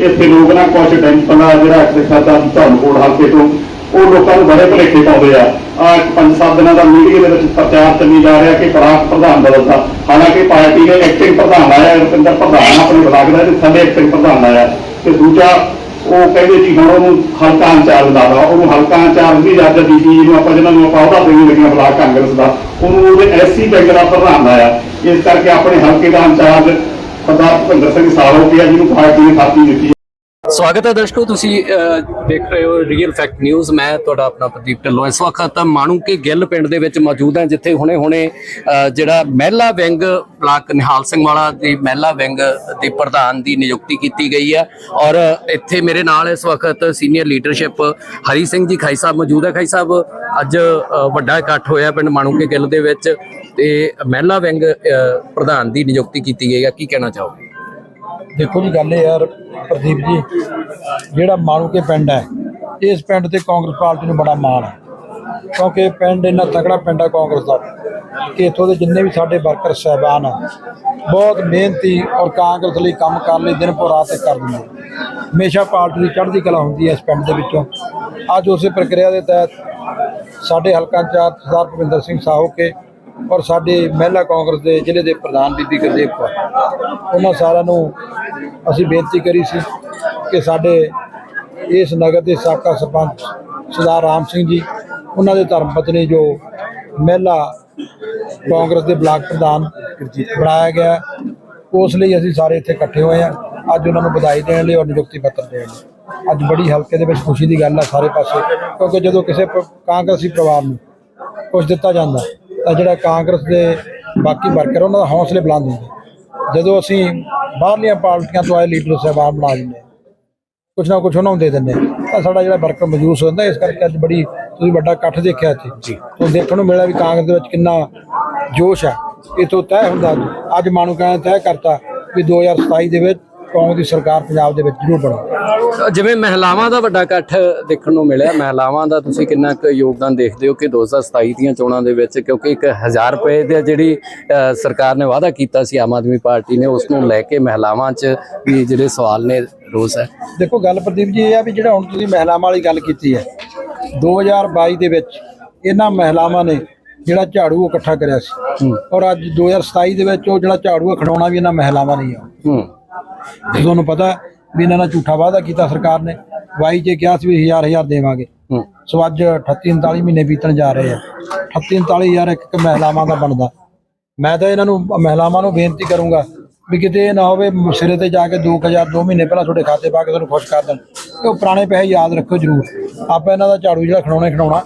ਇੱਥੇ ਲੋਕ ਨਾ ਕੁਝ ਡੈਂਪਲ ਆ ਜਿਹੜਾ ਐਕਸਰਸਾਈਜ਼ ਦਾ ਧਰਮਕੋਟ ਹਲਕੇ ਤੋਂ, ਉਹ ਲੋਕਾਂ ਨੂੰ ਬੜੇ ਭੁਲੇਖੇ ਪਾਉਂਦੇ ਆ। ਆ ਪੰਜ ਸੱਤ ਦਿਨਾਂ ਦਾ ਮੀਡੀਆ ਦੇ ਵਿੱਚ ਪ੍ਰਚਾਰ ਚੱਲੀ ਜਾ ਰਿਹਾ ਕਿ ਬਲਾਕ ਪ੍ਰਧਾਨ ਬਦਲਦਾ ਹਾਲਾਂਕਿ ਪਾਰਟੀ ਨੇ ਐਕਟਿੰਗ ਪ੍ਰਧਾਨ ਆਇਆ, ਰੁਪਿੰਦਰ ਪ੍ਰਧਾਨ ਆਪਣੇ ਬਲਾਕ ਦਾ ਤੇ ਥੱਲੇ ਐਕਟਿੰਗ ਪ੍ਰਧਾਨ ਆਇਆ। ਤੇ ਦੂਜਾ, ਉਹ ਕਹਿੰਦੇ ਜੀ ਹੁਣ ਉਹਨੂੰ ਹਲਕਾ ਇੰਚਾਰਜ ਲਾ ਉਹਨੂੰ ਹਲਕਾ ਇੰਚਾਰਜ ਵੀ ਜੱਜ ਡੀਪੀ ਨੂੰ ਆਪਾਂ ਜਿਹਨਾਂ ਨੂੰ ਆਪਾਂ ਉਹਦਾ ਦੇਣੀ ਲੱਗਿਆ ਬਲਾਕ ਕਾਂਗਰਸ ਦਾ। ਉਹਨੂੰ ਉਹਦੇ ਐਸਸੀ ਬੈਂਕ ਦਾ ਪ੍ਰਧਾਨ ਲਾਇਆ ਇਸ ਕਰਕੇ ਆਪਣੇ ਹਲਕੇ ਦਾ ਇੰਚਾਰਜ ਸਰਦਾਰ ਭੁਪਿੰਦਰ ਸਿੰਘ ਸਾਹੋ ਪਿਆ ਜਿਹਨੂੰ ਪਾਰਟੀ ਨੇ ਖਾਤੀ ਦਿੱਤੀ ਸਵਾਗਤ ਹੈ ਦਰਸ਼ਕੋ, ਤੁਸੀਂ ਦੇਖ ਰਹੇ ਹੋ ਰੀਅਲ ਫੈਕਟ ਨਿਊਜ਼ ਮੈਂ ਤੁਹਾਡਾ ਆਪਣਾ ਪ੍ਰਦੀਪ ਢਿੱਲੋਂ। ਇਸ ਵਕਤ ਮਾਣੂ ਗਿੱਲ ਪਿੰਡ ਦੇ ਵਿੱਚ ਮੌਜੂਦ ਹਾਂ, ਜਿੱਥੇ ਹੁਣੇ-ਹੁਣੇ ਜਿਹੜਾ ਮਹਿਲਾ ਵਿੰਗ ਬਲਾਕ ਨਿਹਾਲ ਸਿੰਘ ਵਾਲਾ ਦੀ ਮਹਿਲਾ ਵਿੰਗ ਦੇ ਪ੍ਰਧਾਨ ਦੀ ਨਿਯੁਕਤੀ ਕੀਤੀ ਗਈ ਹੈ। ਔਰ ਇੱਥੇ ਮੇਰੇ ਨਾਲ ਇਸ ਵਕਤ ਸੀਨੀਅਰ ਲੀਡਰਸ਼ਿਪ ਹਰੀ ਸਿੰਘ ਜੀ, ਖਾਈ ਸਾਹਿਬ ਮੌਜੂਦ ਹੈ। ਖਾਈ ਸਾਹਿਬ, ਅੱਜ ਵੱਡਾ ਇਕੱਠ ਹੋਇਆ ਪਿੰਡ ਮਾਣੂਕੇ ਗਿੱਲ ਦੇ ਵਿੱਚ। ਤੇ ਮਹਿਲਾ ਵਿੰਗ ਪ੍ਰਧਾਨ ਦੀ ਨਿਯੁਕਤੀ ਕੀਤੀ ਗਈ ਹੈ, ਕੀ ਕਹਿਣਾ ਚਾਹੋਗੇ? ਦੇਖੋ ਜੀ, ਗੱਲ ਇਹ ਯਾਰ, ਪ੍ਰਦੀਪ ਜੀ, ਜਿਹੜਾ ਮਾਣੂ ਕੇ ਪਿੰਡ ਹੈ, ਇਸ ਪਿੰਡ ਤੇ ਕਾਂਗਰਸ ਪਾਰਟੀ ਨੂੰ ਬੜਾ ਮਾਣ ਹੈ, ਕਿਉਂਕਿ ਪਿੰਡ ਇੰਨਾ ਤਕੜਾ ਪਿੰਡ ਹੈ ਕਾਂਗਰਸ ਦਾ, ਕਿ ਇੱਥੋਂ ਦੇ ਜਿੰਨੇ ਵੀ ਸਾਡੇ ਵਰਕਰ ਸਹਿਬਾਨ ਬਹੁਤ ਮਿਹਨਤੀ ਔਰ ਕਾਂਗਰਸ ਲਈ ਕੰਮ ਕਰਨ ਲਈ ਦਿਨ ਪੋ ਰਾਤ ਇੱਕ ਕਰ ਦਿੰਦੇ ਹਮੇਸ਼ਾ ਪਾਰਟੀ ਦੀ ਚੜ੍ਹਦੀ ਕਲਾ ਹੁੰਦੀ ਹੈ ਇਸ ਪਿੰਡ ਦੇ ਵਿੱਚੋਂ। ਅੱਜ ਉਸੇ ਪ੍ਰਕਿਰਿਆ ਦੇ ਤਹਿਤ ਸਾਡੇ ਹਲਕਾ ਚਾਰ ਸਰਦਾਰ ਭੁਪਿੰਦਰ ਸਿੰਘ ਸਾਹੋ ਕੇ ਔਰ ਸਾਡੇ ਮਹਿਲਾ ਕਾਂਗਰਸ ਦੇ ਜ਼ਿਲ੍ਹੇ ਦੇ ਪ੍ਰਧਾਨ ਬੀਬੀ ਗੁਰਦੇਵ ਕੌਰ। ਉਹਨਾਂ ਸਾਰਿਆਂ ਨੂੰ ਅਸੀਂ ਬੇਨਤੀ ਕਰੀ ਸੀ ਕਿ ਸਾਡੇ ਇਸ ਨਗਰ ਦੇ ਸਾਬਕਾ ਸਰਪੰਚ ਸਰਦਾਰ ਰਾਮ ਸਿੰਘ ਜੀ, ਉਹਨਾਂ ਦੇ ਧਰਮ ਪਤਨੀ ਜੋ ਮਹਿਲਾ ਕਾਂਗਰਸ ਦੇ ਬਲਾਕ ਪ੍ਰਧਾਨ ਬਣਾਇਆ ਗਿਆ ਉਸ ਲਈ ਅਸੀਂ ਸਾਰੇ ਇੱਥੇ ਇਕੱਠੇ ਹੋਏ ਹਾਂ। ਅੱਜ ਉਹਨਾਂ ਨੂੰ ਵਧਾਈ ਦੇਣ ਲਈ ਔਰ ਨਿਯੁਕਤੀ ਪੱਤਰ ਦੇਣ ਲਈ। ਅੱਜ ਬੜੀ ਹਲਕੇ ਦੇ ਵਿੱਚ ਖੁਸ਼ੀ ਦੀ ਗੱਲ ਹੈ ਸਾਰੇ ਪਾਸੇ, ਕਿਉਂਕਿ ਜਦੋਂ ਕਿਸੇ ਕਾਂਗਰਸੀ ਪਰਿਵਾਰ ਨੂੰ ਕੁਝ ਦਿੱਤਾ ਜਾਂਦਾ ਜਿਹੜਾ ਕਾਂਗਰਸ ਦੇ ਬਾਕੀ ਵਰਕਰ ਉਹਨਾਂ ਦਾ ਹੌਸਲੇ ਬੁਲੰਦ ਹੁੰਦੇ ਜਦੋਂ ਅਸੀਂ ਬਾਹਰਲੀਆਂ ਪਾਰਟੀਆਂ ਤੋਂ ਆਏ ਲੀਡਰ ਸਾਹਿਬਾਨ ਬਣਾ ਹਾਂ, ਕੁਛ ਨਾ ਕੁਛ ਉਹਨਾਂ ਨੂੰ ਦੇ ਦਿੰਦੇ ਤਾਂ ਸਾਡਾ ਜਿਹੜਾ ਵਰਕਰ ਮਜੂਸ ਹੁੰਦਾ ਇਸ ਕਰਕੇ ਅੱਜ ਬੜੀ ਤੁਸੀਂ ਵੱਡਾ ਇਕੱਠ ਦੇਖਿਆ ਇੱਥੇ। ਜੀ। ਤੋਂ ਦੇਖਣ ਨੂੰ ਮਿਲਿਆ ਵੀ ਕਾਂਗਰਸ ਦੇ ਵਿੱਚ ਕਿੰਨਾ ਜੋਸ਼ ਹੈ ਇਹ ਤੋਂ ਤੈਅ ਹੁੰਦਾ ਅੱਜ। ਅੱਜ ਮਾਨੂੰ ਕਹਿੰਦਾ ਤੈਅ ਕਰਤਾ ਵੀ 2027 ਦੇ ਵਿੱਚ ਕਾਂਗਰਸ ਦੀ ਸਰਕਾਰ ਪੰਜਾਬ ਦੇ ਵਿੱਚ ਜ਼ਰੂਰ ਬਣੂ ਜਿਵੇਂ ਮਹਿਲਾਵਾਂ ਦਾ ਵੱਡਾ ਇਕੱਠ ਦੇਖਣ ਨੂੰ ਮਿਲਿਆ ਮਹਿਲਾਵਾਂ ਦਾ ਤੁਸੀਂ ਕਿੰਨਾ ਕੁ ਯੋਗਦਾਨ ਦੇਖਦੇ ਹੋ ਕਿ 2027 ਦੀਆਂ ਚੋਣਾਂ ਦੇ ਵਿੱਚ ਕਿਉਂਕਿ ਇੱਕ 1000 ਰੁਪਏ ਦੀ ਜਿਹੜੀ ਸਰਕਾਰ ਨੇ ਵਾਅਦਾ ਕੀਤਾ ਸੀ ਆਮ ਆਦਮੀ ਪਾਰਟੀ ਨੇ ਉਸ ਨੂੰ ਲੈ ਕੇ ਮਹਿਲਾਵਾਂ 'ਚ ਵੀ ਜਿਹੜੇ ਸਵਾਲ ਨੇ ਰੋਸ ਹੈ। ਦੇਖੋ ਗੱਲ ਪ੍ਰਦੀਪ ਜੀ ਇਹ ਆ ਵੀ ਜਿਹੜਾ ਹੁਣ ਤੁਸੀਂ ਮਹਿਲਾਵਾਂ ਵਾਲੀ ਗੱਲ ਕੀਤੀ ਹੈ 2022 ਦੇ ਵਿੱਚ ਇਹਨਾਂ ਮਹਿਲਾਵਾਂ ਨੇ ਜਿਹੜਾ ਝਾੜੂ ਇਕੱਠਾ ਕਰਿਆ ਸੀ ਔਰ ਅੱਜ 2027 ਦੇ ਵਿੱਚ ਉਹ ਜਿਹੜਾ ਝਾੜੂ ਖੜਾਉਣਾ ਵੀ ਇਹਨਾਂ ਮਹਿਲਾਵਾਂ ਨੇ ਹੀ ਆ। ਤੁਹਾਨੂੰ ਪਤਾ ਵੀ ਇਹਨਾਂ ਨਾਲ ਝੂਠਾ ਵਾਅਦਾ ਕੀਤਾ ਸਰਕਾਰ ਨੇ। ਵਾਈ ਜੇ ਕਿਹਾ ਸੀ ਵੀ ਹਜ਼ਾਰ ਹਜ਼ਾਰ ਦੇਵਾਂਗੇ। ਹੂੰ। ਸੋ ਅੱਜ 38 39 ਮਹੀਨੇ ਬੀਤਣ ਜਾ ਰਹੇ ਆ। 38 39 ਹਜ਼ਾਰ ਇੱਕ ਇੱਕ ਮਹਿਲਾਵਾਂ ਦਾ ਬਣਦਾ। ਮੈਂ ਤਾਂ ਇਹਨਾਂ ਨੂੰ ਮਹਿਲਾਵਾਂ ਨੂੰ ਬੇਨਤੀ ਕਰੂੰਗਾ ਵੀ ਕਿਤੇ ਇਹ ਨਾ ਹੋਵੇ ਸਿਰੇ ਤੇ ਜਾ ਕੇ 2000 2 ਮਹੀਨੇ ਪਹਿਲਾਂ ਤੁਹਾਡੇ ਖਾਤੇ ਪਾ ਕੇ ਤੁਹਾਨੂੰ ਖੁਸ਼ ਕਰ ਦੇਣ। ਤੇ ਉਹ ਪੁਰਾਣੇ ਪੈਸੇ ਯਾਦ ਰੱਖੋ ਜ਼ਰੂਰ। ਆਪਾਂ ਇਹਨਾਂ ਦਾ ਝਾੜੂ ਜਿਹੜਾ ਖਿਡਾਉਣਾ ਹੀ ਖਿਡਾਉਣਾ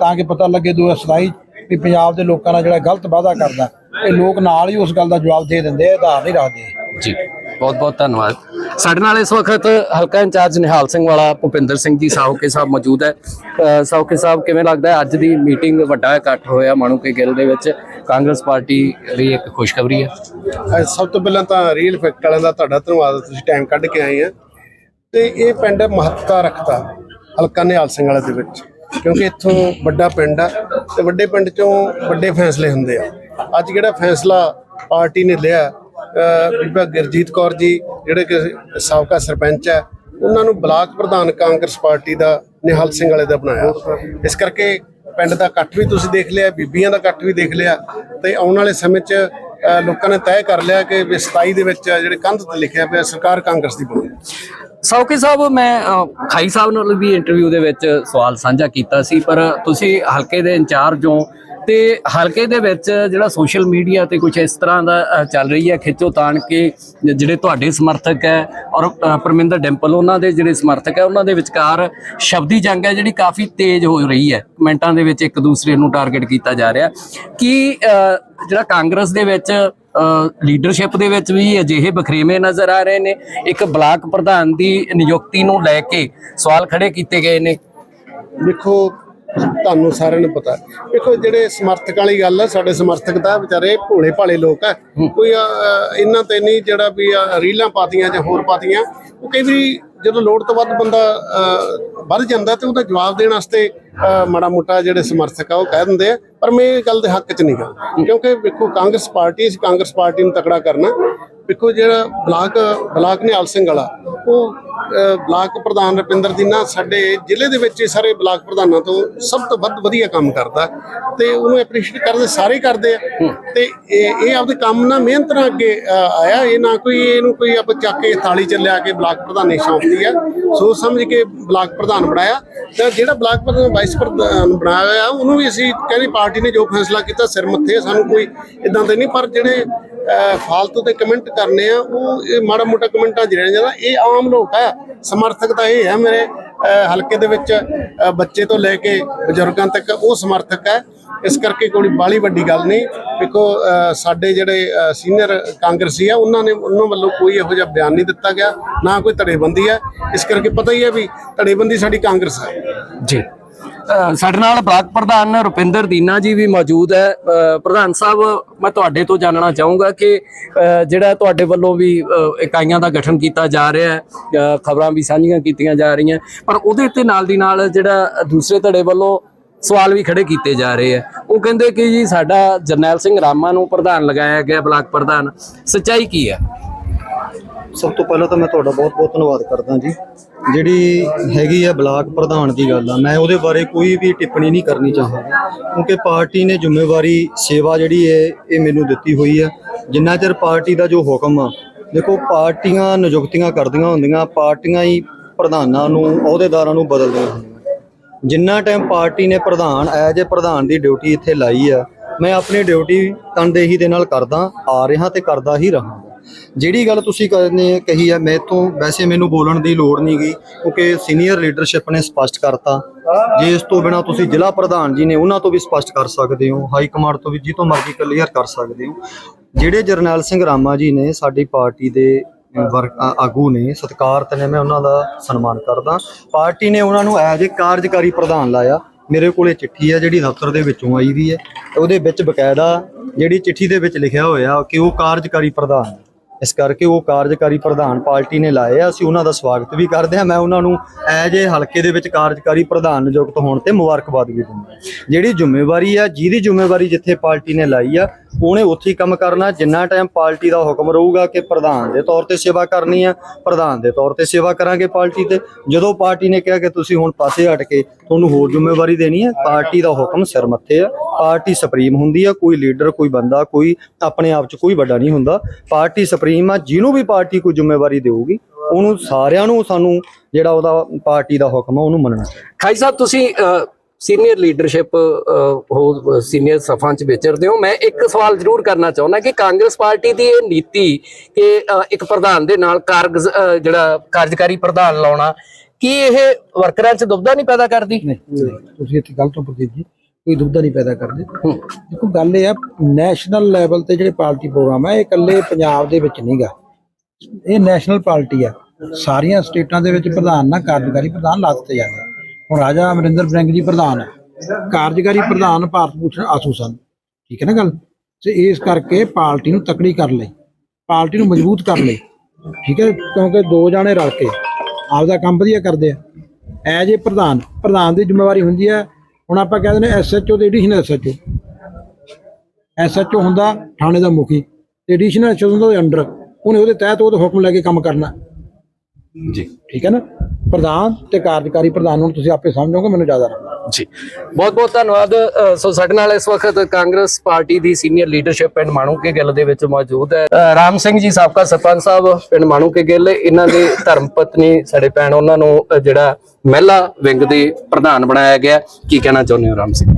ਤਾਂ ਕਿ ਪਤਾ ਲੱਗੇ 2027 ਵੀ ਪੰਜਾਬ ਦੇ ਲੋਕਾਂ ਨਾਲ ਜਿਹੜਾ ਗਲਤ ਵਾਅਦਾ ਕਰਦਾ ਇਹ ਲੋਕ ਨਾਲ ਹੀ ਉਸ ਗੱਲ ਦਾ ਜਵਾਬ ਦੇ ਦਿੰਦੇ ਆ ਆਧਾਰ ਨਹੀਂ ਰੱਖਦੇ। ਜੀ। ਬਹੁਤ ਬਹੁਤ ਧੰਨਵਾਦ। ਸਾਡੇ ਨਾਲ ਇਸ ਵਕਤ ਹਲਕਾ ਇੰਚਾਰਜ ਨਿਹਾਲ ਸਿੰਘ ਵਾਲਾ ਭੁਪਿੰਦਰ ਸਿੰਘ ਜੀ ਸਾਹੋਕੇ ਸਾਹਿਬ ਮੌਜੂਦ ਹੈ। ਅ, ਸਾਹੋਕੇ ਸਾਹਿਬ ਕਿਵੇਂ ਲੱਗਦਾ ਹੈ ਅੱਜ ਦੀ ਮੀਟਿੰਗ? ਵੱਡਾ ਇਕੱਠ ਹੋਇਆ ਮਾਣੂ ਕੇ ਗਿੱਲ ਦੇ ਵਿੱਚ। ਕਾਂਗਰਸ ਪਾਰਟੀ ਲਈ ਇੱਕ ਖੁਸ਼ਖਬਰੀ ਹੈ। ਸਭ ਤੋਂ ਪਹਿਲਾਂ ਤਾਂ ਰੀਅਲ ਫੈਕਟ ਵਾਲਿਆਂ ਦਾ ਤੁਹਾਡਾ ਧੰਨਵਾਦ ਤੁਸੀਂ ਟਾਈਮ ਕੱਢ ਕੇ ਆਏ ਆ। ਤੇ ਇਹ ਪਿੰਡ ਮਹੱਤਤਾ ਰੱਖਦਾ ਹਲਕਾ ਨਿਹਾਲ ਸਿੰਘ ਵਾਲੇ ਦੇ ਵਿੱਚ। ਕਿਉਂਕਿ ਇੱਥੋਂ ਵੱਡਾ ਪਿੰਡ ਆ ਤੇ ਵੱਡੇ ਪਿੰਡ ਚੋਂ ਵੱਡੇ ਫੈਸਲੇ ਹੁੰਦੇ ਆ। ਅੱਜ ਜਿਹੜਾ ਫੈਸਲਾ ਪਾਰਟੀ ਨੇ ਲਿਆ ਬੀਬਾ ਗੁਰਜੀਤ ਕੌਰ ਜੀ, ਜਿਹੜੇ ਕਿ ਸਾਬਕਾ ਸਰਪੰਚ ਹੈ, ਉਹਨਾਂ ਨੂੰ ਬਲਾਕ ਪ੍ਰਧਾਨ ਕਾਂਗਰਸ ਪਾਰਟੀ ਦਾ ਨਿਹਾਲ ਸਿੰਘ ਵਾਲੇ ਦਾ ਬਣਾਇਆ। ਇਸ ਕਰਕੇ ਪਿੰਡ ਦਾ ਇਕੱਠ ਵੀ ਤੁਸੀਂ ਦੇਖ ਲਿਆ, ਬੀਬੀਆਂ ਦਾ ਇਕੱਠ ਵੀ ਦੇਖ ਲਿਆ ਤੇ ਆਉਣ ਵਾਲੇ ਸਮੇਂ 'ਚ ਲੋਕਾਂ ਨੇ ਤੈਅ ਕਰ ਲਿਆ ਕਿ ਵੀ 27 ਦੇ ਵਿੱਚ ਜਿਹੜੇ ਕੰਧ ਤੇ ਲਿਖਿਆ ਪਿਆ, ਸਰਕਾਰ ਕਾਂਗਰਸ ਦੀ ਬਣੂ। ਸਾਹੋਕੇ ਸਾਹਿਬ, ਮੈਂ ਖਾਈ ਸਾਹਿਬ ਨਾਲ ਵੀ ਇੰਟਰਵਿਊ ਦੇ ਵਿੱਚ ਸਵਾਲ ਸਾਂਝਾ ਕੀਤਾ ਸੀ, ਪਰ ਤੁਸੀਂ ਹਲਕੇ ਦੇ ਇੰਚਾਰਜ ਹੋ ਤੇ ਹਲਕੇ ਦੇ ਵਿੱਚ ਜਿਹੜਾ ਸੋਸ਼ਲ ਮੀਡੀਆ ਤੇ ਕੁਝ ਇਸ ਤਰ੍ਹਾਂ ਦਾ ਚੱਲ ਰਹੀ ਹੈ, ਖਿੱਚੋ ਤਾਣ ਕੇ ਜਿਹੜੇ ਤੁਹਾਡੇ ਸਮਰਥਕ ਹੈ ਔਰ ਪਰਮਿੰਦਰ ਡੈਂਪਲ, ਉਹਨਾਂ ਦੇ ਜਿਹੜੇ ਸਮਰਥਕ ਹੈ, ਉਹਨਾਂ ਦੇ ਵਿਚਕਾਰ ਸ਼ਬਦੀ ਜੰਗ ਹੈ ਜਿਹੜੀ ਕਾਫੀ ਤੇਜ਼ ਹੋ ਰਹੀ ਹੈ। ਕਮੈਂਟਾਂ ਦੇ ਵਿੱਚ ਇੱਕ ਦੂਸਰੇ ਨੂੰ ਟਾਰਗੇਟ ਕੀਤਾ ਜਾ ਰਿਹਾ। ਕਿ ਜਿਹੜਾ ਕਾਂਗਰਸ ਦੇ ਵਿੱਚ ਲੀਡਰਸ਼ਿਪ ਦੇ ਵਿੱਚ ਵੀ ਅਜਿਹੇ ਬਖਰੇਵੇਂ ਨਜ਼ਰ ਆ ਰਹੇ ਨੇ? ਇੱਕ ਬਲਾਕ ਪ੍ਰਧਾਨ ਦੀ ਨਿਯੁਕਤੀ ਨੂੰ ਲੈ ਕੇ ਸਵਾਲ ਖੜੇ ਕੀਤੇ ਗਏ ਨੇ। ਦੇਖੋ ਤੁਹਾਨੂੰ ਸਾਰਿਆਂ ਨੂੰ ਪਤਾ। ਦੇਖੋ, ਜਿਹੜੇ ਸਮਰਥਕਾਂ ਵਾਲੀ ਗੱਲ ਹੈ ਸਾਡੇ ਸਮਰਥਕ ਤਾਂ ਵਿਚਾਰੇ ਭੋਲੇ ਭਾਲੇ ਲੋਕ ਆ। ਕੋਈ ਇਹਨਾਂ ਤੇ ਨਹੀਂ ਜਿਹੜਾ ਵੀ ਰੀਲਾਂ ਪਾਤੀਆਂ ਜਾਂ ਹੋਰ ਪਾਤੀਆਂ, ਉਹ ਕਈ ਵਾਰੀ ਜਦੋਂ ਲੋੜ ਤੋਂ ਵੱਧ ਬੰਦਾ ਵੱਧ ਜਾਂਦਾ ਤੇ ਉਹਦਾ ਜਵਾਬ ਦੇਣ ਵਾਸਤੇ ਮਾੜਾ ਮੋਟਾ ਜਿਹੜੇ ਸਮਰਥਕ ਆ, ਉਹ ਕਹਿ ਦਿੰਦੇ ਆ। ਪਰ ਮੈਂ ਇਹ ਗੱਲ ਦੇ ਹੱਕ 'ਚ ਨਹੀਂ ਹਾਂ ਕਿਉਂਕਿ ਵੇਖੋ, ਕਾਂਗਰਸ ਪਾਰਟੀ ਅਸੀਂ ਕਾਂਗਰਸ ਪਾਰਟੀ ਨੂੰ ਤਕੜਾ ਕਰਨਾ, ਵੇਖੋ ਜਿਹੜਾ ਬਲਾਕ ਬਲਾਕ ਨਿਹਾਲ ਸਿੰਘ ਵਾਲਾ, ਉਹ ਬਲਾਕ ਪ੍ਰਧਾਨ ਰੁਪਿੰਦਰ ਦੀਨਾ ਸਾਡੇ ਜ਼ਿਲ੍ਹੇ ਦੇ ਵਿੱਚ ਸਾਰੇ ਬਲਾਕ ਪ੍ਰਧਾਨਾਂ ਤੋਂ ਸਭ ਤੋਂ ਵੱਧ ਵਧੀਆ ਕੰਮ ਕਰਦਾ। ਤੇ ਉਹਨੂੰ ਐਪਰੀਸ਼ੀਏਟ ਕਰਦੇ ਸਾਰੇ ਕਰਦੇ ਆ। ਤੇ ਇਹ ਇਹ ਆਪਦੇ ਕੰਮ ਨਾਲ ਮਿਹਨਤ ਨਾਲ ਅੱਗੇ ਆਇਆ। ਇਹ ਨਾ ਕੋਈ ਇਹਨੂੰ ਕੋਈ ਆਪਾਂ ਚੱਕ ਕੇ ਥਾਲੀ ਚ ਲਿਆ ਕੇ ਬਲਾਕ ਪ੍ਰਧਾਨੀ ਸੌਂਪਦੀ ਆ। ਸੋਚ ਸਮਝ ਕੇ ਬਲਾਕ ਪ੍ਰਧਾਨ ਬਣਾਇਆ। ਤੇ ਜਿਹੜਾ ਬਲਾਕ ਪ੍ਰਧਾਨ ਵਾਈਸ ਪ੍ਰਧਾਨ ਬਣਾਇਆ ਹੋਇਆ ਉਹਨੂੰ ਵੀ ਅਸੀਂ ਕਹਿੰਦੇ ਪਾਰਟੀ ਨੇ ਜੋ ਫੈਸਲਾ ਕੀਤਾ ਸਿਰ ਮੱਥੇ ਸਾਨੂੰ ਕੋਈ ਇਦਾਂ ਦੇ ਨਹੀਂ ਪਰ ਜਿਹੜੇ ਅਹ, ਫਾਲਤੂ ਦੇ ਕਮੈਂਟ ਕਰਨੇ ਆ ਉਹ ਇਹ ਮਾੜਾ ਮੋਟਾ ਕਮੈਂਟਾਂ ਚ ਜਾਂਦਾ। ਇਹ ਆਮ ਲੋਕ ਆ ਸਮਰਥਕ ਤਾਂ ਇਹ ਹੈ ਮੇਰੇ ਹਲਕੇ ਦੇ ਵਿੱਚ ਬੱਚੇ ਤੋਂ ਲੈ ਕੇ ਬਜ਼ੁਰਗਾਂ ਤੱਕ ਉਹ ਸਮਰਥਕ ਹੈ। ਇਸ ਕਰਕੇ ਕੋਈ ਬਾਲੀ ਵੱਡੀ ਗੱਲ ਨਹੀਂ। ਦੇਖੋ ਸਾਡੇ ਜਿਹੜੇ ਸੀਨੀਅਰ ਕਾਂਗਰਸੀ ਆ ਉਹਨਾਂ ਨੇ ਉਹਨਾਂ ਵੱਲੋਂ ਕੋਈ ਇਹੋ ਜਿਹਾ ਬਿਆਨ ਨਹੀਂ ਦਿੱਤਾ ਗਿਆ ਨਾ ਕੋਈ ਧੜੇਬੰਦੀ ਹੈ। ਇਸ ਕਰਕੇ ਪਤਾ ਹੀ ਹੈ ਵੀ ਧੜੇਬੰਦੀ ਸਾਡੀ ਕਾਂਗਰਸ ਹੈ। ਜੀ। ਸਾਡੇ ਨਾਲ ਬਲਾਕ ਪ੍ਰਧਾਨ ਰੁਪਿੰਦਰ ਦੀਨਾ ਜੀ ਵੀ ਮੌਜੂਦ ਹੈ। ਪ੍ਰਧਾਨ ਸਾਹਿਬ, ਮੈਂ ਤੁਹਾਡੇ ਤੋਂ ਜਾਣਨਾ ਚਾਹੂੰਗਾ ਕਿ ਜਿਹੜਾ ਤੁਹਾਡੇ ਵੱਲੋਂ ਵੀ ਇਕਾਈਆਂ ਦਾ ਗਠਨ ਕੀਤਾ ਜਾ ਰਿਹਾ ਹੈ ਖਬਰਾਂ ਵੀ ਸਾਂਝੀਆਂ ਕੀਤੀਆਂ ਜਾ ਰਹੀਆਂ। ਪਰ ਉਹਦੇ ਤੇ ਨਾਲ ਦੀ ਨਾਲ ਜਿਹੜਾ ਦੂਸਰੇ ਧੜੇ ਵੱਲੋਂ ਸਵਾਲ ਵੀ ਖੜੇ ਕੀਤੇ ਜਾ ਰਹੇ ਆ ਉਹ ਕਹਿੰਦੇ ਕਿ ਜੀ ਸਾਡਾ ਜਰਨੈਲ ਸਿੰਘ ਰਾਮਾ ਨੂੰ ਪ੍ਰਧਾਨ ਲਗਾਇਆ ਗਿਆ ਬਲਾਕ ਪ੍ਰਧਾਨ। ਸੱਚਾਈ ਕੀ ਹੈ? ਸਭ ਤੋਂ ਪਹਿਲਾਂ ਤਾਂ ਮੈਂ ਤੁਹਾਡਾ ਬਹੁਤ-ਬਹੁਤ ਧੰਨਵਾਦ ਕਰਦਾ ਜੀ। ਜਿਹੜੀ ਹੈਗੀ ਆ ਬਲਾਕ ਪ੍ਰਧਾਨ ਦੀ ਗੱਲ ਆ, ਮੈਂ ਉਹਦੇ ਬਾਰੇ ਕੋਈ ਵੀ ਟਿੱਪਣੀ ਨਹੀਂ ਕਰਨੀ ਚਾਹਾਂਗਾ। ਕਿਉਂਕਿ ਪਾਰਟੀ ਨੇ ਜ਼ਿੰਮੇਵਾਰੀ, ਸੇਵਾ ਜਿਹੜੀ ਹੈ, ਇਹ ਮੈਨੂੰ ਦਿੱਤੀ ਹੋਈ ਹੈ ਜਿੰਨਾ ਚਿਰ ਪਾਰਟੀ ਦਾ ਜੋ ਹੁਕਮ ਆ, ਦੇਖੋ ਪਾਰਟੀਆਂ ਨਿਯੁਕਤੀਆਂ ਕਰਦੀਆਂ ਹੁੰਦੀਆਂ, ਪਾਰਟੀਆਂ ਹੀ ਪ੍ਰਧਾਨਾਂ ਨੂੰ, ਅਹੁਦੇਦਾਰਾਂ ਨੂੰ ਬਦਲਦੀਆਂ ਹੁੰਦੀਆਂ। ਜਿੰਨਾ ਟਾਈਮ ਪਾਰਟੀ ਨੇ ਪ੍ਰਧਾਨ, ਐਜ ਏ ਪ੍ਰਧਾਨ ਦੀ ਡਿਊਟੀ ਇੱਥੇ ਲਾਈ ਆ, ਮੈਂ ਆਪਣੀ ਡਿਊਟੀ ਤਨਦੇਹੀ ਦੇ ਨਾਲ ਕਰਦਾ, ਆ ਰਿਹਾ ਤੇ ਕਰਦਾ ਹੀ ਰਹਾਂਗਾ। ਜਿਹੜੀ ਗੱਲ ਤੁਸੀਂ ਕਰਨੇ ਕਹੀ ਆ, ਮੈਂ ਤੋਂ ਵੈਸੇ ਮੈਨੂੰ ਬੋਲਣ ਦੀ ਲੋੜ ਨਹੀਂ ਗਈ ਕਿਉਂਕਿ ਸੀਨੀਅਰ ਲੀਡਰਸ਼ਿਪ ਨੇ ਸਪਸ਼ਟ ਕਰਤਾ। ਜੇ ਇਸ ਤੋਂ ਬਿਨਾ ਤੁਸੀਂ ਜ਼ਿਲ੍ਹਾ ਪ੍ਰਧਾਨ ਜੀ ਨੇ ਉਹਨਾਂ ਤੋਂ ਵੀ ਸਪਸ਼ਟ ਕਰ ਸਕਦੇ ਹੋ, ਹਾਈ ਕਮਾਂਡ ਤੋਂ ਵੀ ਜੀ ਤੋਂ ਮਰਜ਼ੀ ਕਲੀਅਰ ਕਰ ਸਕਦੇ ਹੋ। ਜਿਹੜੇ ਜਰਨੈਲ ਸਿੰਘ ਰਾਮਾ ਜੀ ਨੇ ਸਾਡੀ ਪਾਰਟੀ ਦੇ ਵਰ- ਆਗੂ ਨੇ, ਸਤਿਕਾਰਤ ਨੇ, ਮੈਂ ਉਹਨਾਂ ਦਾ ਸਨਮਾਨ ਕਰਦਾ। ਪਾਰਟੀ ਨੇ ਉਹਨਾਂ ਨੂੰ ਐਜ ਏ ਕਾਰਜਕਾਰੀ ਪ੍ਰਧਾਨ ਲਾਇਆ। ਮੇਰੇ ਕੋਲੇ ਚਿੱਠੀ ਹੈ ਜਿਹੜੀ ਦਫ਼ਤਰ ਦੇ ਵਿੱਚੋਂ ਆਈ ਵੀ ਹੈ। ਉਹਦੇ ਵਿੱਚ ਬਕਾਇਦਾ ਜਿਹੜੀ ਚਿੱਠੀ ਦੇ ਵਿੱਚ ਲਿਖਿਆ ਹੋਇਆ ਕਿ ਉਹ ਕਾਰਜਕਾਰੀ ਪ੍ਰਧਾਨ ਇਸ ਕਰਕੇ ਉਹ ਕਾਰਜਕਾਰੀ ਪ੍ਰਧਾਨ ਪਾਰਟੀ ਨੇ ਲਾਏ ਆ। ਅਸੀਂ ਉਹਨਾਂ ਦਾ ਸਵਾਗਤ ਵੀ ਕਰਦੇ ਹਾਂ। ਮੈਂ ਉਹਨਾਂ ਨੂੰ ਐਜ ਏ ਹਲਕੇ ਦੇ ਵਿੱਚ ਕਾਰਜਕਾਰੀ ਪ੍ਰਧਾਨ ਨਿਯੁਕਤ ਹੋਣ ਤੇ ਮੁਬਾਰਕਬਾਦ ਵੀ ਦਿੰਦਾ। ਜਿਹੜੀ ਜ਼ਿੰਮੇਵਾਰੀ ਆ, ਜਿਹਦੀ ਜ਼ਿੰਮੇਵਾਰੀ ਜਿੱਥੇ ਪਾਰਟੀ ਨੇ ਲਾਈ ਆ ਉਹਨੇ ਉੱਥੇ ਹੀ ਕੰਮ ਕਰਨਾ, ਜਿੰਨਾ ਟਾਈਮ ਪਾਰਟੀ ਦਾ ਹੁਕਮ ਰਹੂਗਾ ਕਿ ਪ੍ਰਧਾਨ ਦੇ ਤੌਰ ਤੇ ਸੇਵਾ ਕਰਨੀ ਆ, ਪ੍ਰਧਾਨ ਦੇ ਤੌਰ ਤੇ ਸੇਵਾ ਕਰਾਂਗੇ ਪਾਰਟੀ ਤੇ। ਜਦੋਂ ਪਾਰਟੀ ਨੇ ਕਿਹਾ ਕਿ ਤੁਸੀਂ ਹੁਣ ਪਾਸੇ ਹਟ ਕੇ ਤੁਹਾਨੂੰ ਹੋਰ ਜ਼ਿੰਮੇਵਾਰੀ ਦੇਣੀ ਹੈ ਪਾਰਟੀ ਦਾ ਹੁਕਮ ਸਿਰ ਮੱਥੇ ਆ। ਪਾਰਟੀ ਸੁਪਰੀਮ ਹੁੰਦੀ ਆ, ਕੋਈ ਲੀਡਰ, ਕੋਈ ਬੰਦਾ, ਕੋਈ ਆਪਣੇ ਆਪ 'ਚ ਕੋਈ ਵੱਡਾ ਨਹੀਂ ਹੁੰਦਾ। ਪਾਰਟੀ ਸੁਪਰੀਮ ਆ, ਜਿਹਨੂੰ ਵੀ ਪਾਰਟੀ ਕੋਈ ਜ਼ਿੰਮੇਵਾਰੀ ਦੇਊਗੀ, ਉਹਨੂੰ ਸਾਰਿਆਂ ਨੂੰ ਸਾਨੂੰ ਜਿਹੜਾ ਉਹਦਾ ਪਾਰਟੀ ਦਾ ਹੁਕਮ ਆ, ਉਹਨੂੰ ਮੰਨਣਾ ਖਾਈ ਸਾਹਿਬ, ਤੁਸੀਂ ਸੀਨੀਅਰ ਲੀਡਰਸ਼ਿਪ ਹੋ ਸੀਨੀਅਰ ਸਫਾਂ ਚ ਵਿਚਰਦੇ ਹੋ। ਮੈਂ ਇੱਕ ਸਵਾਲ ਜ਼ਰੂਰ ਕਰਨਾ ਚਾਹੁੰਦਾ ਕਿ ਕਾਂਗਰਸ ਪਾਰਟੀ ਦੀ ਇਹ ਨੀਤੀ ਕਿ ਇੱਕ ਪ੍ਰਧਾਨ ਦੇ ਨਾਲ ਕਾਰਜ ਜਿਹੜਾ ਕਾਰਜਕਾਰੀ ਪ੍ਰਧਾਨ ਲਾਉਣਾ ਕੀ ਇਹ ਵਰਕਰਾਂ ਚ ਦੁਬਦਾ ਨਹੀਂ ਪੈਦਾ ਕਰਦੀ? ਤੁਸੀਂ ਇੱਥੇ ਗਲਤ ਹੋ ਪ੍ਰਦੀਪ ਜੀ ਕੋਈ ਦੁਬਦਾ ਨਹੀਂ ਪੈਦਾ ਕਰਦੇ। ਦੇਖੋ ਗੱਲ ਇਹ ਆ ਨੈਸ਼ਨਲ ਲੈਵਲ ਤੇ ਜਿਹੜੇ ਪਾਰਟੀ ਪ੍ਰੋਗਰਾਮ ਆ ਇਹ ਇਕੱਲੇ ਪੰਜਾਬ ਦੇ ਵਿੱਚ ਨਹੀਂਗਾ ਇਹ ਨੈਸ਼ਨਲ ਪਾਰਟੀ ਆ। ਸਾਰੀਆਂ ਸਟੇਟਾਂ ਦੇ ਵਿੱਚ ਪ੍ਰਧਾਨ ਨਾ ਕਾਰਜਕਾਰੀ ਪ੍ਰਧਾਨ ਲਾ ਦਿੱਤੇ ਜਾਂਦੇ। ਹੁਣ ਰਾਜਾ ਅਮਰਿੰਦਰ ਬ੍ਰਿੰਗ ਜੀ ਪ੍ਰਧਾਨ ਹੈ ਕਾਰਜਕਾਰੀ ਪ੍ਰਧਾਨ ਭਾਰਤ ਭੂਸ਼ਣ ਆਸੂ ਸਨ ਠੀਕ ਹੈ ਨਾ ਗੱਲ? ਤੇ ਇਸ ਕਰਕੇ ਪਾਰਟੀ ਨੂੰ ਤਕੜੀ ਕਰ ਲਈ ਪਾਰਟੀ ਨੂੰ ਮਜ਼ਬੂਤ ਕਰ ਲਈ ਠੀਕ ਹੈ? ਕਿਉਂਕਿ ਦੋ ਜਾਣੇ ਰਲ ਕੇ ਆਪਦਾ ਕੰਮ ਵਧੀਆ ਕਰਦੇ ਆ। ਐਜ ਏ ਪ੍ਰਧਾਨ ਪ੍ਰਧਾਨ ਦੀ ਜ਼ਿੰਮੇਵਾਰੀ ਹੁੰਦੀ ਹੈ ਹੁਣ ਆਪਾਂ ਕਹਿੰਦੇ ਨੇ ਐਸਐਚਓ ਤੇ ਐਡੀਸ਼ਨਲ ਐਸਐਚਓ ਐਸਐਚਓ ਹੁੰਦਾ ਥਾਣੇ ਦਾ ਮੁਖੀ ਤੇ ਐਡੀਸ਼ਨਲ ਐਸਐਚਓ ਹੁੰਦਾ ਉਹਦੇ ਅੰਡਰ ਉਹਨੇ ਉਹਦੇ ਤਹਿਤ ਉਹਦੇ ਹੁਕਮ ਲੈ ਕੇ ਕੰਮ ਕਰਨਾ। ਜੀ। ਠੀਕ ਹੈ ਨਾ? ਪ੍ਰਧਾਨ ਤੇ ਕਾਰਜਕਾਰੀ ਪ੍ਰਧਾਨ ਨੂੰ ਤੁਸੀਂ ਆਪੇ ਸਮਝੋਗੇ ਮੈਨੂੰ ਜ਼ਿਆਦਾ ਜੀ। ਬਹੁਤ ਬਹੁਤ ਧੰਨਵਾਦ। ਸੋ ਸਾਡੇ ਨਾਲ ਇਸ ਵਕਤ ਕਾਂਗਰਸ ਪਾਰਟੀ ਦੀ ਸੀਨੀਅਰ ਲੀਡਰਸ਼ਿਪ ਪਿੰਡ ਮਾਣੂਕੇ ਗਿੱਲ ਦੇ ਵਿੱਚ ਮੌਜੂਦ ਹੈ। ਰਾਮ ਸਿੰਘ ਜੀ ਸਾਬਕਾ ਸਰਪੰਚ ਸਾਹਿਬ ਪਿੰਡ ਮਾਣੂਕੇ ਗਿੱਲ ਇਹਨਾਂ ਦੇ ਧਰਮ ਪਤਨੀ ਸਾਡੇ ਭੈਣ ਉਹਨਾਂ ਨੂੰ ਜਿਹੜਾ ਮਹਿਲਾ ਵਿੰਗ ਦੇ ਪ੍ਰਧਾਨ ਬਣਾਇਆ ਗਿਆ। ਕੀ ਕਹਿਣਾ ਚਾਹੁੰਦੇ ਹੋ ਰਾਮ ਸਿੰਘ?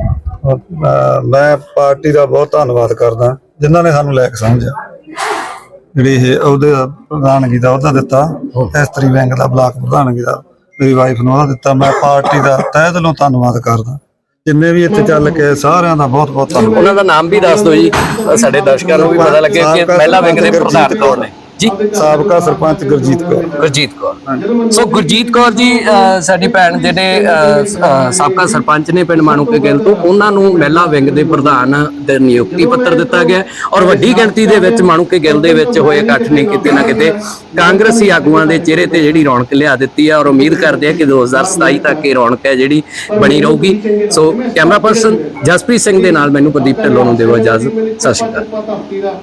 ਮੈਂ ਪਾਰਟੀ ਦਾ ਬਹੁਤ ਧੰਨਵਾਦ ਕਰਦਾ ਜਿਨ੍ਹਾਂ ਨੇ ਸਾਨੂੰ ਲਾਇਕ ਸਮਝਿਆ। ਜਿਹੜੀ ਇਹ ਉਹਦੇ ਪ੍ਰਧਾਨਗੀ ਦਾ ਉਹਦਾ ਦਿੱਤਾ ਇਸਤਰੀ ਬੈਂਕ ਦਾ ਬਲਾਕ ਪ੍ਰਧਾਨਗੀ ਦਾ। ਮੇਰੀ ਵਾਈਫ ਨੂੰ ਉਹਦਾ ਦਿੱਤਾ। ਮੈਂ ਪਾਰਟੀ ਦਾ ਤਹਿ ਦਿਲੋਂ ਧੰਨਵਾਦ ਕਰਦਾ। ਜਿੰਨੇ ਵੀ ਇੱਥੇ ਚੱਲ ਕੇ ਸਾਰਿਆਂ ਦਾ ਬਹੁਤ ਬਹੁਤ ਧੰਨਵਾਦ। ਉਹਨਾਂ ਦਾ ਨਾਮ ਵੀ ਦੱਸ ਦਿਓ ਜੀ। ਸਾਡੇ ਦਰਸ਼ਕਾਂ ਨੂੰ ਵੀ ਪਤਾ ਲੱਗੇ ਕਿ ਮਹਿਲਾ ਵਿੰਗ ਦੇ ਪ੍ਰਧਾਨ ਕੌਣ ਨੇ। ਜੀ। ਸਾਬਕਾ ਸਰਪੰਚ ਗੁਰਜੀਤ ਕੌਰ। ਗੁਰਜੀਤ ਕੌਰ। ਸੋ ਗੁਰਜੀਤ ਕੌਰ ਜੀ ਸਾਡੀ ਭੈਣ ਜਿਹੜੇ ਸਾਬਕਾ ਸਰਪੰਚ ਨੇ ਪਿੰਡ ਮਾਣੂਕੇ ਗਿੱਲ ਤੋਂ ਉਹਨਾਂ ਨੂੰ ਮਹਿਲਾ ਵਿੰਗ ਦੇ ਪ੍ਰਧਾਨ ਦੇ ਨਿਯੁਕਤੀ ਪੱਤਰ ਦਿੱਤਾ ਗਿਆ ਔਰ ਵੱਡੀ ਗਿਣਤੀ ਦੇ ਵਿੱਚ ਮਾਣੂਕੇ ਗਿੱਲ ਦੇ ਵਿੱਚ ਹੋਏ ਇਕੱਠ ਨੇ ਕਿਤੇ ਨਾ ਕਿਤੇ। ਕਾਂਗਰਸੀ ਆਗੂਆਂ ਦੇ ਚਿਹਰੇ ਤੇ ਜਿਹੜੀ ਰੌਣਕ ਲਿਆ ਦਿੱਤੀ ਹੈ ਔਰ ਉਮੀਦ ਕਰਦੇ ਆ ਕਿ 2027 ਤੱਕ ਇਹ ਰੌਣਕ ਹੈ ਜਿਹੜੀ ਬਣੀ ਰਹੂਗੀ। So camera person Jaspreet Singh ਦੇ ਨਾਲ ਮੈਨੂੰ ਪ੍ਰਦੀਪ ਢਿੱਲੋਂ ਨੂੰ ਦੇਵੋ ਇਜਾਜ਼ਤ। ਸਤਿ ਸ਼੍ਰੀ ਅਕਾਲ।